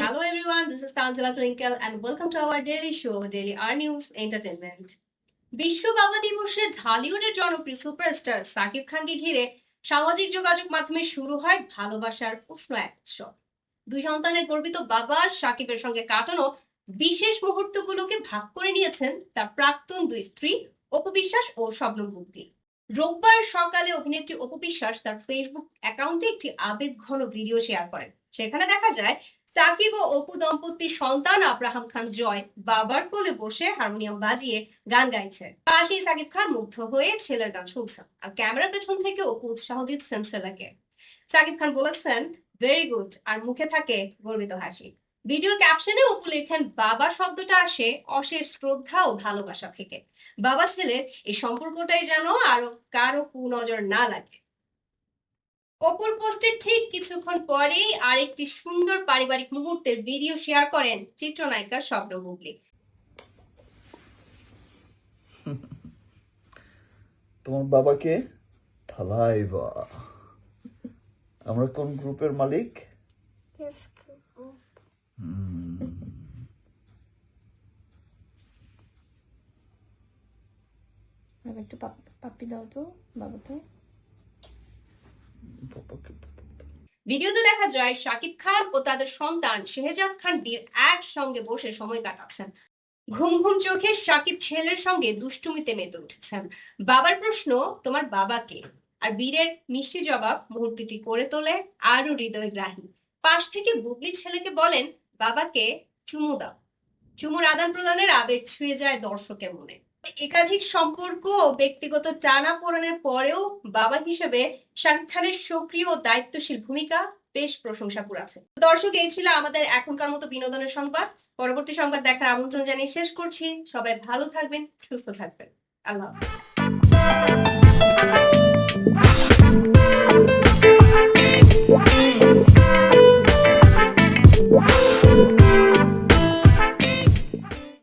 Hello everyone, this is and welcome to our daily show, Daily R News Entertainment. বিশ্ব বাবা দিবসে ঢালিউডের জনপ্রিয় superstar Shakib খানকে ঘিরে সামাজিক যোগাযোগ মাধ্যমে শুরু হয় ভালোবাসার উষ্ণ এক দুই সন্তানের গর্বিত বাবা সাকিবের সঙ্গে কাটানো বিশেষ মুহূর্তগুলোকে ভাগ করে নিয়েছেন তার প্রাক্তন দুই স্ত্রী অপবিশ্বাস ও স্বপ্ন রোববার সকালে অভিনেত্রী অপু বিশ্বাস তার ফেসবুক অ্যাকাউন্টে একটি আবেগঘন ভিডিও শেয়ার করেন। সেখানে দেখা যায়, সাকিব ও অপু দম্পতির সন্তান আব্রাহাম খান জয় বাবার কোলে বসে হারমোনিয়াম বাজিয়ে গান গাইছে। পাশেই সাকিব খান মুগ্ধ হয়ে ছেলের গান শুনছেন আর ক্যামেরার পেছন থেকে অপু উৎসাহ দিচ্ছেন ছেলেকে। সাকিব খান বলেছেন ভেরি গুড আর মুখে থাকে গর্বিত হাসি। ভিডিওর ক্যাপশনে অপু লেখেন বাবা শব্দটা আসে অশেষ শ্রদ্ধা ও ভালোবাসা থেকে। বাবা ছেলের এই সম্পর্কটাই যেন আরও কারও কুনজর না লাগে। অপুর পোস্টের ঠিক কিছুক্ষণ পরেই আরেকটি সুন্দর পারিবারিক মুহূর্তের ভিডিও শেয়ার করেন চিত্রনায়িকা স্বপ্ন বুবলি তোমার বাবাকে? থালাইভা আমরা কোন গ্রুপের মালিক. বাবা একটু পাপ্পি দাও তো বাবাকে। বাবাকে ভিডিওতে দেখা যায় শাকিব খান ও তাদের সন্তান শেহজাদ খান বীর একসঙ্গে বসে সময় কাটাচ্ছেন। ঘুম ঘুম চোখে শাকিব ছেলের সঙ্গে দুষ্টুমিতে মেতে উঠেছেন। বাবার প্রশ্ন তোমার বাবাকে? আর বীরের মিষ্টি জবাব মুহূর্তটি করে তোলে আরও হৃদয়গ্রাহী। পাশ থেকে বুবলি ছেলেকে বলেন বাবাকে চুমু দাও। চুমুর আদান প্রদানের আবেগ ছুঁয়ে যায় দর্শকের মনে। একাধিক সম্পর্ক ও ব্যক্তিগত টানা পড়ানোর পরেও বাবা হিসেবে শাকিব খানের সক্রিয় দায়িত্বশীল ভূমিকা বেশ প্রশংসা কুড়াচ্ছে দর্শক, এই ছিল আমাদের এখনকার মতো বিনোদনের সংবাদ। পরবর্তী সংবাদ দেখার আমন্ত্রণ জানিয়ে শেষ করছি। সবাই ভালো থাকবেন, সুস্থ থাকবেন। আল্লাহ।